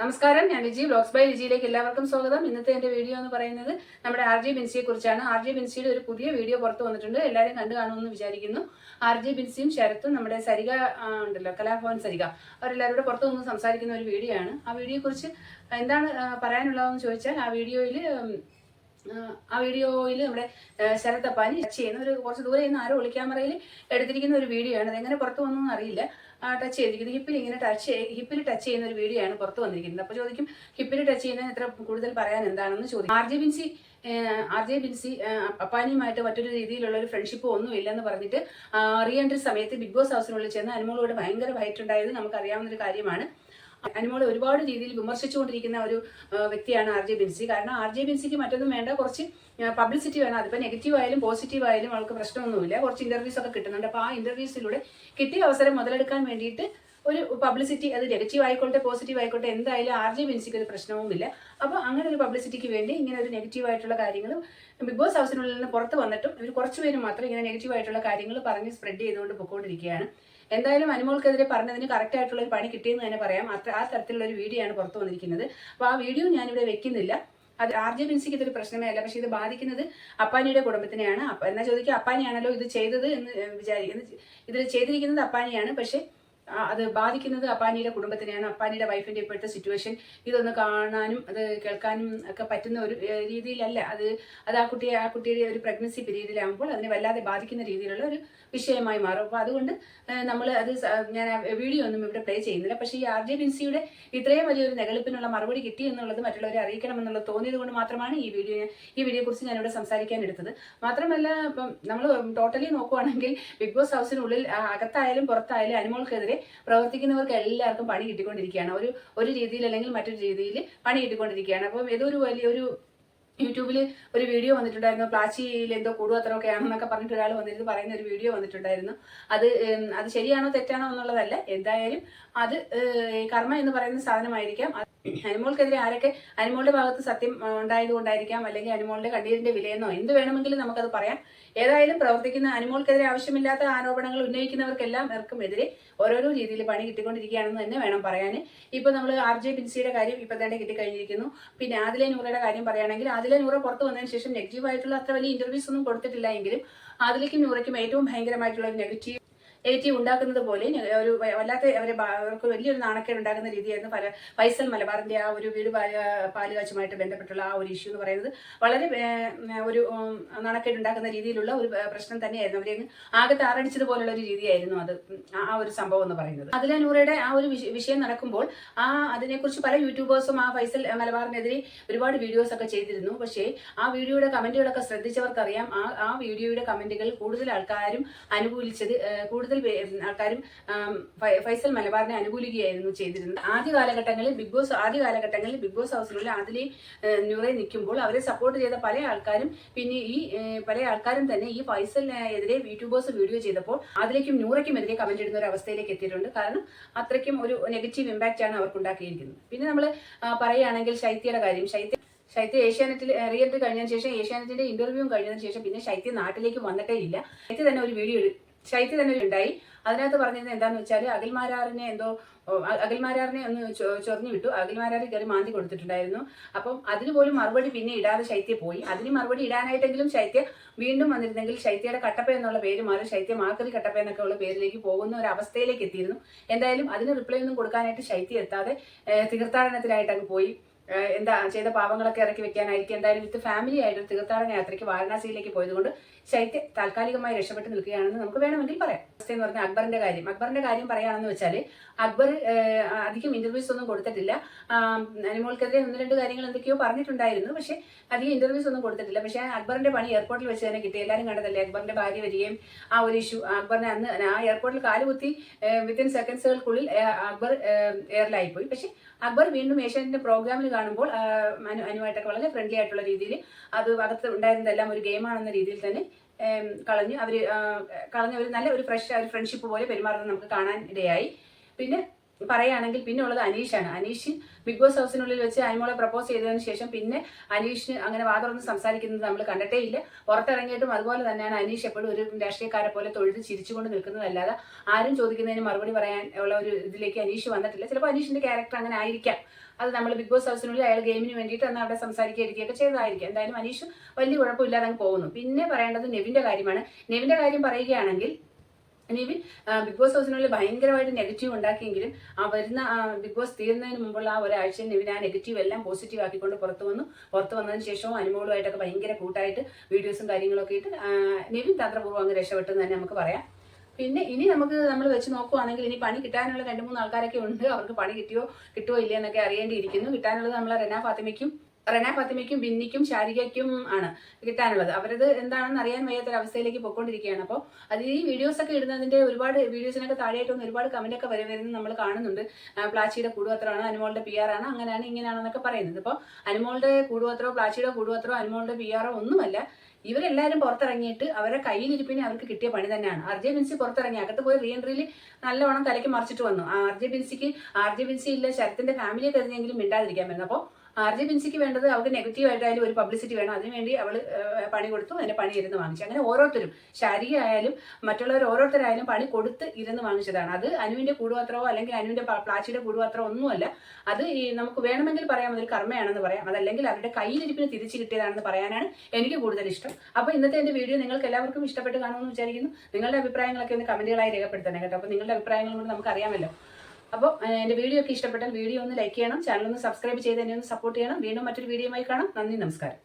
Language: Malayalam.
നമസ്കാരം ഞാൻ ലിജി വ്ലോഗ്സ് ബൈ ലിജിയിലേക്ക് എല്ലാവർക്കും സ്വാഗതം. ഇന്നത്തെ എന്റെ വീഡിയോ എന്ന് പറയുന്നത് നമ്മുടെ ആർ ജി ബിൻസിയെ കുറിച്ചാണ്. ആർ ജി ബിൻസിയുടെ ഒരു പുതിയ വീഡിയോ പുറത്തു വന്നിട്ടുണ്ട്. എല്ലാവരും കണ്ടു കാണുമെന്ന് വിചാരിക്കുന്നു. ആർ ജി ബിൻസിയും ശരത്തും നമ്മുടെ സരിക ഉണ്ടല്ലോ കലാഭവൻ സരിക അവരെല്ലാവരും കൂടെ പുറത്തു നിന്ന് സംസാരിക്കുന്ന ഒരു വീഡിയോ ആണ്. ആ വീഡിയോയെ കുറിച്ച് എന്താണ് പറയാനുള്ളതെന്ന് ചോദിച്ചാൽ ആ വീഡിയോയിൽ ആ വീഡിയോയിൽ നമ്മുടെ ആ, ശരത് അപ്പാനി ടച്ച് ചെയ്യുന്ന ഒരു കുറച്ച് ദൂരെ നിന്ന് ആരോ ഒളി ക്യാമറയിൽ എടുത്തിരിക്കുന്ന ഒരു വീഡിയോ ആണ്. അതെങ്ങനെ പുറത്തു വന്നു അറിയില്ല. ടച്ച് ചെയ്തിരിക്കുന്നത് ഹിപ്പിൽ ഇങ്ങനെ ടച്ച് ഹിപ്പിൽ ടച്ച് ചെയ്യുന്ന ഒരു വീഡിയോ ആണ് പുറത്തു വന്നിരിക്കുന്നത്. അപ്പോൾ ചോദിക്കും ഹിപ്പിൽ ടച്ച് ചെയ്യുന്നതിന് എത്ര കൂടുതൽ പറയാൻ എന്താണെന്ന് ചോദിക്കും. R J Binsy R J Binsy അപ്പാനിയുമായിട്ട് മറ്റൊരു രീതിയിലുള്ള ഒരു ഫ്രണ്ട്ഷിപ്പ് ഒന്നും ഇല്ലെന്ന് പറഞ്ഞിട്ട് റീ എൻട്രി സമയത്ത് ബിഗ് ബോസ് ഹൗസിനുള്ളിൽ ചെന്ന് അനുമോളോട് ഭയങ്കര ഫൈറ്റ് ഉണ്ടായത് നമുക്കറിയാവുന്ന ഒരു കാര്യമാണ്. അനുമോളെ ഒരുപാട് രീതിയിൽ വിമർശിച്ചുകൊണ്ടിരിക്കുന്ന ഒരു വ്യക്തിയാണ് ആർ ജെ ബിൻസി. കാരണം ആർ ജെ ബിൻസിക്ക് മറ്റൊന്നും വേണ്ട കുറച്ച് പബ്ലിസിറ്റി വേണം. അതിപ്പോൾ നെഗറ്റീവ് ആയാലും പോസിറ്റീവ് ആയാലും അവൾക്ക് പ്രശ്നമൊന്നുമില്ല. കുറച്ച് ഇന്റർവ്യൂസ് ഒക്കെ കിട്ടുന്നുണ്ട്. അപ്പോൾ ആ ഇന്റർവ്യൂസിലൂടെ കിട്ടിയ അവസരം മുതലെടുക്കാൻ വേണ്ടിയിട്ട് ഒരു പബ്ലിസിറ്റി അത് നെഗറ്റീവ് ആയിക്കോട്ടെ പോസിറ്റീവ് ആയിക്കോട്ടെ എന്തായാലും ആർ ജെ ബിൻസിക്ക് ഒരു പ്രശ്നവുമില്ല. അപ്പോൾ അങ്ങനെ ഒരു പബ്ലിസിറ്റിക്ക് വേണ്ടി ഇങ്ങനെ ഒരു നെഗറ്റീവ് ആയിട്ടുള്ള കാര്യങ്ങൾ ബിഗ് ബോസ് ഹൗസിനുള്ളിൽ നിന്ന് പുറത്ത് വന്നിട്ടും ഇവർ കുറച്ച് പേര് മാത്രം ഇങ്ങനെ നെഗറ്റീവ് ആയിട്ടുള്ള കാര്യങ്ങൾ പറഞ്ഞ് സ്പ്രെഡ് ചെയ്തുകൊണ്ട് പൊക്കോണ്ടിരിക്കുകയാണ്. എന്തായാലും അനുമോൾക്കെതിരെ പറഞ്ഞതിന് കറക്റ്റ് ആയിട്ടുള്ള ഒരു പണി കിട്ടിയെന്ന് തന്നെ പറയാം. അത്ര ആ തരത്തിലുള്ള ഒരു വീഡിയോ ആണ് പുറത്തു വന്നിരിക്കുന്നത്. അപ്പോൾ ആ വീഡിയോ ഞാനിവിടെ വെക്കുന്നില്ല. അത് ആർ ജെ ബിൻസിക്ക് ഇതൊരു പ്രശ്നമേ അല്ല പക്ഷേ ഇത് ബാധിക്കുന്നത് അപ്പാനിയുടെ കുടുംബത്തിനെയാണ്. അപ്പ എന്നാ ചോദിക്കുക അപ്പാനിയാണല്ലോ ഇത് ചെയ്തത് എന്ന് വിചാരിക്കുന്നത് ഇതിൽ ചെയ്തിരിക്കുന്നത് അപ്പാനിയാണ്. പക്ഷേ അത് ബാധിക്കുന്നത് അപ്പാനിയുടെ കുടുംബത്തിനെയാണ്. അപ്പാനിയുടെ വൈഫിന്റെ ഇപ്പോഴത്തെ സിറ്റുവേഷൻ ഇതൊന്ന് കാണാനും അത് കേൾക്കാനും ഒക്കെ പറ്റുന്ന ഒരു രീതിയിലല്ല. അത് അത് ആ കുട്ടിയെ ആ കുട്ടിയുടെ ഒരു പ്രഗ്നൻസി പീരീഡിലാകുമ്പോൾ അതിനെ വല്ലാതെ ബാധിക്കുന്ന രീതിയിലുള്ള ഒരു വിഷയമായി മാറും. അപ്പോൾ അതുകൊണ്ട് നമ്മൾ അത് ഞാൻ വീഡിയോ ഒന്നും ഇവിടെ പ്ലേ ചെയ്യുന്നില്ല. പക്ഷേ ഈ ആർ ജെ ബിൻസിയുടെ ഇത്രയും വലിയൊരു നെഗളിപ്പിനുള്ള മറുപടി കിട്ടി എന്നുള്ളത് മറ്റുള്ളവരെ അറിയിക്കണം എന്നുള്ളത് തോന്നിയത് കൊണ്ട് മാത്രമാണ് ഈ വീഡിയോ ഈ വീഡിയോയെ കുറിച്ച് ഞാനിവിടെ സംസാരിക്കാൻ എടുത്തത്. മാത്രമല്ല ഇപ്പം നമ്മൾ ടോട്ടലി നോക്കുവാണെങ്കിൽ ബിഗ് ബോസ് ഹൗസിനുള്ളിൽ അകത്തായാലും പുറത്തായാലും അനുമോൾക്കെതിരെ പ്രവർത്തിക്കുന്നവർക്ക് എല്ലാവർക്കും പണി കിട്ടിക്കൊണ്ടിരിക്കുകയാണ്. ഒരു ഒരു രീതിയിൽ അല്ലെങ്കിൽ മറ്റൊരു രീതിയിൽ പണി കിട്ടിക്കൊണ്ടിരിക്കുകയാണ്. അപ്പം ഏതൊരു വലിയൊരു യൂട്യൂബിൽ ഒരു വീഡിയോ വന്നിട്ടുണ്ടായിരുന്നു. പ്ലാച്ചിയിൽ എന്തോ കൂടുപത്രമൊക്കെ ആണെന്നൊക്കെ പറഞ്ഞിട്ട് ഒരാൾ വന്നിരുന്നു. പറയുന്ന ഒരു വീഡിയോ വന്നിട്ടുണ്ടായിരുന്നു. അത് അത് ശരിയാണോ തെറ്റാണോ എന്നുള്ളതല്ല. എന്തായാലും അത് കർമ്മ എന്ന് പറയുന്ന സാധനമായിരിക്കാം. അനുമോൾക്കെതിരെ ആരൊക്കെ അനുമോളുടെ ഭാഗത്ത് സത്യം ഉണ്ടായത് ഉണ്ടായതുകൊണ്ടായിരിക്കാം അല്ലെങ്കിൽ അനുമോളുടെ കണ്ണീരിന്റെ വിലയെന്നോ എന്ത് വേണമെങ്കിലും നമുക്കത് പറയാം. ഏതായാലും പ്രവർത്തിക്കുന്ന അനുമോൾക്കെതിരെ ആവശ്യമില്ലാത്ത ആരോപണങ്ങൾ ഉന്നയിക്കുന്നവർക്കെല്ലാം ഇവർക്കും എതിരെ ഓരോരോ രീതിയിൽ പണി കിട്ടിക്കൊണ്ടിരിക്കുകയാണെന്ന് തന്നെ വേണം പറയാൻ. ഇപ്പൊ നമ്മൾ ആർ ജെ ബിൻസിയുടെ കാര്യം ഇപ്പൊ തന്നെ കിട്ടിക്കഴിഞ്ഞിരിക്കുന്നു. പിന്നെ ആദിലെ നൂറയുടെ കാര്യം പറയുകയാണെങ്കിൽ ആദിലെ നൂറ പുറത്ത് വന്നതിന് ശേഷം നെഗറ്റീവ് ആയിട്ടുള്ള അത്ര വലിയ ഇന്റർവ്യൂസ് ഒന്നും കൊടുത്തിട്ടില്ല എങ്കിലും ആദിലേക്കും നൂറയ്ക്കും ഏറ്റവും ഭയങ്കരമായിട്ടുള്ള ഒരു നെഗറ്റീവ് നെഗറ്റീവ് ഉണ്ടാക്കുന്നത് പോലെ ഒരു വല്ലാത്ത അവരെ അവർക്ക് വലിയൊരു നാണക്കേട് ഉണ്ടാക്കുന്ന രീതിയായിരുന്നു പല ഫൈസൽ മലബാറിന്റെ ആ ഒരു വീട് പാലുകാച്ചുമായിട്ട് പാൽ കാച്ചുമായിട്ട് ബന്ധപ്പെട്ടുള്ള ആ ഒരു ഇഷ്യൂ എന്ന് പറയുന്നത്. വളരെ ഒരു നാണക്കേട് ഉണ്ടാക്കുന്ന രീതിയിലുള്ള ഒരു പ്രശ്നം തന്നെയായിരുന്നു. അവരെ ആകെ താറടിച്ചതുപോലുള്ള ഒരു രീതിയായിരുന്നു അത് ആ ഒരു സംഭവം എന്ന് പറയുന്നത്. അതിലെ നൂറയുടെ ആ ഒരു വിഷയം നടക്കുമ്പോൾ ആ അതിനെക്കുറിച്ച് പല യൂട്യൂബേഴ്സും ആ ഫൈസൽ മലബാറിനെതിരെ ഒരുപാട് വീഡിയോസ് ഒക്കെ ചെയ്തിരുന്നു. പക്ഷേ ആ വീഡിയോയുടെ കമന്റുകളൊക്കെ ശ്രദ്ധിച്ചവർക്കറിയാം. ആ ആ വീഡിയോയുടെ കമന്റുകൾ കൂടുതൽ ആൾക്കാരും അനുകൂലിച്ചത് ഏഹ്, കൂടുതൽ ആൾക്കാരും ഫൈസൽ മലബാറിനെ അനുകൂലിക്കുകയായിരുന്നു ചെയ്തിരുന്നത്. ആദ്യ കാലഘട്ടങ്ങളിൽ ബിഗ് ബോസ് ആദ്യ കാലഘട്ടങ്ങളിൽ ബിഗ് ബോസ് ഹൗസിലുള്ള അതിലെ ന്യൂറെ നിൽക്കുമ്പോൾ അവരെ സപ്പോർട്ട് ചെയ്ത പല ആൾക്കാരും പിന്നെ ഈ പല ആൾക്കാരും തന്നെ ഈ ഫൈസലിനെതിരെ യൂട്യൂബേഴ്സ് വീഡിയോ ചെയ്തപ്പോൾ അതിലേക്കും ന്യൂറയ്ക്കും എതിരെ കമന്റ് ഇടുന്ന ഒരു അവസ്ഥയിലേക്ക് എത്തിയിട്ടുണ്ട്. കാരണം അത്രയ്ക്കും ഒരു നെഗറ്റീവ് ഇമ്പാക്റ്റ് ആണ് അവർക്ക് ഉണ്ടാക്കിയിരിക്കുന്നത്. പിന്നെ നമ്മൾ പറയുകയാണെങ്കിൽ ശൈത്യയുടെ കാര്യം. ശൈത്യ ശൈത്യ ഏഷ്യാനെറ്റിൽ റിയൽറ്റ് കഴിഞ്ഞതിന് ശേഷം ഏഷ്യാനെറ്റിന്റെ ഇന്റർവ്യൂ കഴിഞ്ഞതിന് ശേഷം പിന്നെ ശൈത്യ നാട്ടിലേക്ക് വന്നിട്ടേ ഇല്ല. ശൈത്യ തന്നെ ഒരു വീഡിയോ ശൈത്യ തന്നെ ഉണ്ടായി. അതിനകത്ത് പറഞ്ഞിരുന്നത് എന്താന്ന് വെച്ചാൽ അഖിൽമാരാറിനെ എന്തോ അഖിൽമാരാറിനെ ഒന്ന് ചൊറിഞ്ഞു വിട്ടു. അഖിൽമാരാറിൽ കയറി മാന്തി കൊടുത്തിട്ടുണ്ടായിരുന്നു. അപ്പം അതിന് പോലും മറുപടി പിന്നെ ഇടാതെ ശൈത്യ പോയി. അതിന് മറുപടി ഇടാനായിട്ടെങ്കിലും ശൈത്യ വീണ്ടും വന്നിരുന്നെങ്കിൽ ശൈത്യയുടെ കട്ടപ്പ എന്നുള്ള പേര് മാറി ശൈത്യ മാക്കറി കട്ടപ്പ എന്നൊക്കെ ഉള്ള പേരിലേക്ക് പോകുന്ന ഒരു അവസ്ഥയിലേക്ക് എത്തിയിരുന്നു. എന്തായാലും അതിന് റിപ്ലൈ ഒന്നും കൊടുക്കാനായിട്ട് ശൈത്യ എത്താതെ തീർത്ഥാടനത്തിനായിട്ട് അങ്ങ് പോയി. എന്താ ചെയ്ത പാവങ്ങളൊക്കെ ഇറക്കി വെക്കാനായിരിക്കും. എന്തായാലും വിത്ത് ഫാമിലി ആയിട്ട് തീർത്ഥാടന യാത്രയ്ക്ക് വാരണാസിയിലേക്ക് പോയതുകൊണ്ട് ശൈത്യ താൽക്കാലികമായി രക്ഷപ്പെട്ട് നിൽക്കുകയാണെന്ന് നമുക്ക് വേണമെങ്കിൽ പറയാം. അവസ്ഥ എന്ന് പറഞ്ഞാൽ അക്ബറിന്റെ കാര്യം. അക്ബറിന്റെ കാര്യം പറയുകയാണെന്ന് വെച്ചാൽ അക്ബർ അധികം ഇന്റർവ്യൂസ് ഒന്നും കൊടുത്തിട്ടില്ല. അനുമോൾക്കെതിരെ ഒന്ന് രണ്ട് കാര്യങ്ങൾ എന്തൊക്കെയോ പറഞ്ഞിട്ടുണ്ടായിരുന്നു. പക്ഷേ അധികം ഇന്റർവ്യൂസ് ഒന്നും കൊടുത്തിട്ടില്ല. പക്ഷേ അക്ബറിന്റെ പണി എയർപോർട്ടിൽ വെച്ച് തന്നെ കിട്ടി. എല്ലാവരും കണ്ടതല്ലേ? അക്ബറിന്റെ ഭാര്യ വരികയും ആ ഒരു ഇഷ്യൂ അക്ബറിനെ അന്ന് ആ എയർപോർട്ടിൽ കാലുകുത്തി വിത്തിൻ സെക്കൻഡ്സുകൾക്കുള്ളിൽ അക്ബർ എയറിലായി പോയി. പക്ഷേ അക്ബർ വീണ്ടും ഏഷ്യാനെറ്റിന്റെ പ്രോഗ്രാമിൽ കാണുമ്പോൾ അനുവായിട്ടൊക്കെ അനു വളരെ ഫ്രണ്ട്ലി ആയിട്ടുള്ള രീതിയിൽ അത് അകത്ത് ഉണ്ടായിരുന്നതെല്ലാം ഒരു ഗെയിമാണെന്ന രീതിയിൽ തന്നെ കളഞ്ഞ് അവർ കളഞ്ഞ് ഒരു നല്ല ഒരു ഫ്രഷ് ഒരു ഫ്രണ്ട്ഷിപ്പ് പോലെ പെരുമാറുന്നത് നമുക്ക് കാണാൻ ഇടയായി. പിന്നെ പറയുകയാണെങ്കിൽ പിന്നെ ഉള്ളത് അനീഷാണ്. അനീഷ് ബിഗ് ബോസ് ഹൗസിനുള്ളിൽ വെച്ച് അനിമോളെ പ്രപ്പോസ് ചെയ്തതിന് ശേഷം പിന്നെ അനീഷിന് അങ്ങനെ വാതുറന്ന് സംസാരിക്കുന്നത് നമ്മൾ കണ്ടിട്ടേ ഇല്ല. പുറത്തിറങ്ങിയിട്ടും അതുപോലെ തന്നെയാണ് അനീഷ് എപ്പോഴും ഒരു രാഷ്ട്രീയക്കാരെ പോലെ തൊഴുത് ചിരിച്ചുകൊണ്ട് നിൽക്കുന്നതല്ലാതെ ആരും ചോദിക്കുന്നതിന് മറുപടി പറയാൻ ഉള്ള ഒരു ഇതിലേക്ക് അനീഷ് വന്നിട്ടില്ല. ചിലപ്പോൾ അനീഷിന്റെ ക്യാരക്ടർ അങ്ങനെ ആയിരിക്കാം. അത് നമ്മൾ ബിഗ് ബോസ് ഹൗസിനുള്ളിൽ അയാൾ ഗെയിമിന് വേണ്ടിയിട്ട് അന്ന് അവിടെ സംസാരിക്കുകയൊക്കെ ചെയ്തതായിരിക്കും. എന്തായാലും അനീഷ് വലിയ കുഴപ്പമില്ലാതെ അങ്ങ് പോകുന്നു. പിന്നെ പറയേണ്ടത് നെവിന്റെ കാര്യമാണ്. നെവിന്റെ കാര്യം പറയുകയാണെങ്കിൽ നിവിൻ മീൻ ബിഗ് ബോസ് ഹൗസിനുള്ളിൽ ഭയങ്കരമായിട്ട് നെഗറ്റീവ് ഉണ്ടാക്കിയെങ്കിലും ആ വരുന്ന ബിഗ് ബോസ് തീരുന്നതിന് മുമ്പുള്ള ആ ഒരാഴ്ച നിവിൻ ആ നെഗറ്റീവ് എല്ലാം പോസിറ്റീവ് ആക്കിക്കൊണ്ട് പുറത്തു വന്നു. പുറത്തു വന്നതിന് ശേഷവും അനുമോളുമായിട്ടൊക്കെ ഭയങ്കര കൂട്ടായിട്ട് വീഡിയോസും കാര്യങ്ങളൊക്കെ ഇട്ട് നിവിൻ തന്ത്രപൂർവം അങ്ങ് രക്ഷപ്പെട്ടെന്ന് തന്നെ നമുക്ക് പറയാം. പിന്നെ ഇനി നമുക്ക് നമ്മൾ വെച്ച് നോക്കുവാണെങ്കിൽ ഇനി പണി കിട്ടാനുള്ള രണ്ട് മൂന്ന് ആൾക്കാരൊക്കെ ഉണ്ട്. അവർക്ക് പണി കിട്ടിയോ കിട്ടുമോ ഇല്ലയെന്നൊക്കെ അറിയേണ്ടിയിരിക്കുന്നു. കിട്ടാനുള്ളത് നമ്മളെ റെന ഫാത്തിമയ്ക്കും റെന ഫാത്തിമയ്ക്കും ബിന്നിക്കും ശാരികയ്ക്കും ആണ് കിട്ടാനുള്ളത്. അവരത് എന്താണെന്ന് അറിയാൻ വയ്യാത്തൊരു അവസ്ഥയിലേക്ക് പോയിക്കൊണ്ടിരിക്കുകയാണ്. അപ്പോൾ അത് ഈ വീഡിയോസ് ഒക്കെ ഇടുന്നതിന്റെ ഒരുപാട് വീഡിയോസിനൊക്കെ താഴെയായിട്ട് വന്ന് ഒരുപാട് കമന്റ് ഒക്കെ വരെ വരുന്നത് നമ്മൾ കാണുന്നുണ്ട്. പ്ലാച്ചിയുടെ കൂടുപത്രമാണ് അനുമോളുടെ പി ആർ ആണ് അങ്ങനെയാണ് ഇങ്ങനെയാണെന്നൊക്കെ പറയുന്നത്. അപ്പോൾ അനുമോളുടെ കൂടുപത്രോ പ്ലാച്ചിയുടെ കൂടുപത്രോ അനുമോളുടെ പി ആറോ ഒന്നുമല്ല. ഇവരെല്ലാവരും പുറത്തിറങ്ങിയിട്ട് അവരുടെ കയ്യിലിരിപ്പിനെ അവർക്ക് കിട്ടിയ പണി തന്നെയാണ്. ആർ ജെ ബിൻസി പുറത്തിറങ്ങി അകത്ത് പോയി റീ എൻട്രിയിൽ നല്ലവണ്ണം കലക്കി മറിച്ചിട്ട് വന്നു. ആർ ജെ ബിൻസിക്ക് ആർ ജെ ബിൻസി ഇല്ല ശരത്തിന്റെ ഫാമിലിയെ കരുതിയെങ്കിലും മിണ്ടാതിരിക്കാൻ പറ്റുന്നു. അപ്പോൾ ആർ ജെ ബിൻസിക്ക് വേണ്ടത് അവർക്ക് നെഗറ്റീവ് ആയിട്ടായാലും ഒരു പബ്ലിസിറ്റി വേണം. അതിനുവേണ്ടി അവൾ പണി കൊടുത്തു അതിന്റെ പണി ഇരുന്ന് വാങ്ങിച്ചു. അങ്ങനെ ഓരോരുത്തരും ശാരിക ആയാലും മറ്റുള്ളവർ ഓരോരുത്തരായാലും പണി കൊടുത്ത് ഇരുന്ന് വാങ്ങിച്ചതാണ്. അത് അനുവിന്റെ കൂടുപത്രമോ അല്ലെങ്കിൽ അനുവിന്റെ പ- പ്ലാച്ചിയുടെ കൂടുപത്രമോ ഒന്നുമല്ല. അത് ഈ നമുക്ക് വേണമെങ്കിൽ പറയാം അതൊരു കർമ്മയാണെന്ന് പറയാം. അതല്ലെങ്കിൽ അവരുടെ കയ്യിലിരിപ്പിന് തിരിച്ചു കിട്ടിയതാണെന്ന് പറയാനാണ് എനിക്ക് കൂടുതൽ ഇഷ്ടം. അപ്പോൾ ഇന്നത്തെ എന്റെ വീഡിയോ നിങ്ങൾക്ക് എല്ലാവർക്കും ഇഷ്ടപ്പെട്ട് കാണുമെന്ന് വിചാരിക്കുന്നു. നിങ്ങളുടെ അഭിപ്രായങ്ങളൊക്കെ ഒന്ന് കമന്റുകളായി രേഖപ്പെടുത്തണം കേട്ടോ. അപ്പോൾ നിങ്ങളുടെ അഭിപ്രായങ്ങൾ കൂടി നമുക്ക് അറിയാമല്ലോ. അപ്പോൾ എന്റെ വീഡിയോ ഒക്കെ ഇഷ്ടപ്പെട്ടാൽ വീഡിയോ ഒന്ന് ലൈക്ക് ചെയ്യണം. ചാനൽ ഒന്ന് സബ്സ്ക്രൈബ് ചെയ്ത് എന്നെ ഒന്ന് സപ്പോർട്ട് ചെയ്യണം. വീണ്ടും മറ്റൊരു വീഡിയോയുമായി കാണാം. നന്ദി നമസ്കാരം.